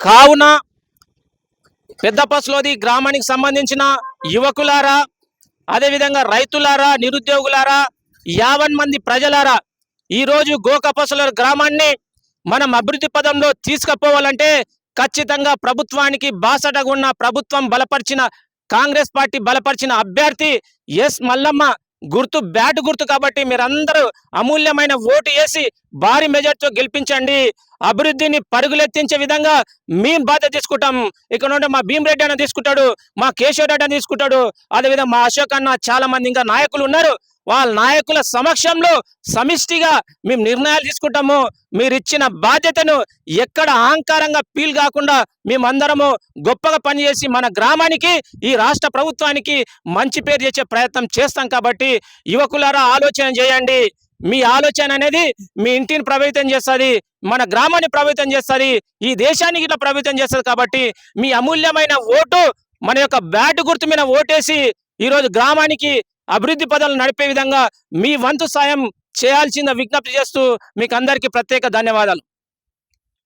కావున పెద్దపస్లోది గ్రామానికి సంబంధించిన యువకులారా అదేవిధంగా రైతులారా నిరుద్యోగులారా యావన్ మంది ప్రజలారా ఈరోజు గోకపసుల గ్రామాన్ని మనం అభివృద్ధి పదంలో తీసుకుపోవాలంటే ఖచ్చితంగా ప్రభుత్వానికి బాసటగా ఉన్న ప్రభుత్వం బలపరిచిన కాంగ్రెస్ పార్టీ బలపరిచిన అభ్యర్థి ఎస్ మల్లమ్మ గుర్తు బ్యాట్ గుర్తు కాబట్టి మీరందరూ అమూల్యమైన ఓటు వేసి భారీ మెజార్టీతో గెలిపించండి. అభివృద్ధిని పరుగులెత్తించే విధంగా మేము బాధ్యత తీసుకుంటాం. ఇక్కడ నుండి మా భీమరెడ్డి అన్న తీసుకుంటాడు మా కేశవ్ రెడ్డి అన్న తీసుకుంటాడు. అదేవిధంగా మా అశోక్ అన్న చాలా మంది ఇంకా నాయకులు ఉన్నారు. వాళ్ళ నాయకుల సమక్షంలో సమిష్టిగా మేము నిర్ణయాలు తీసుకుంటాము. మీరు ఇచ్చిన బాధ్యతను ఎక్కడ అహంకారంగా ఫీల్ కాకుండా మేమందరము గొప్పగా పనిచేసి మన గ్రామానికి ఈ రాష్ట్ర ప్రభుత్వానికి మంచి పేరు చేసే ప్రయత్నం చేస్తాం కాబట్టి యువకులారా ఆలోచన చేయండి. మీ ఆలోచన అనేది మీ ఇంటిని ప్రభావితం చేస్తుంది మన గ్రామాన్ని ప్రభావితం చేస్తుంది ఈ దేశానికి ఇట్లా ప్రభావితం చేస్తుంది కాబట్టి మీ అమూల్యమైన ఓటు మన యొక్క బ్యాట్ గుర్తు మీద ఓటేసి ఈరోజు గ్రామానికి అభివృద్ధి పదాలు నడిపే విధంగా మీ వంతు సాయం చేయాల్సిన విజ్ఞప్తి చేస్తూ మీకు అందరికీ ప్రత్యేక ధన్యవాదాలు.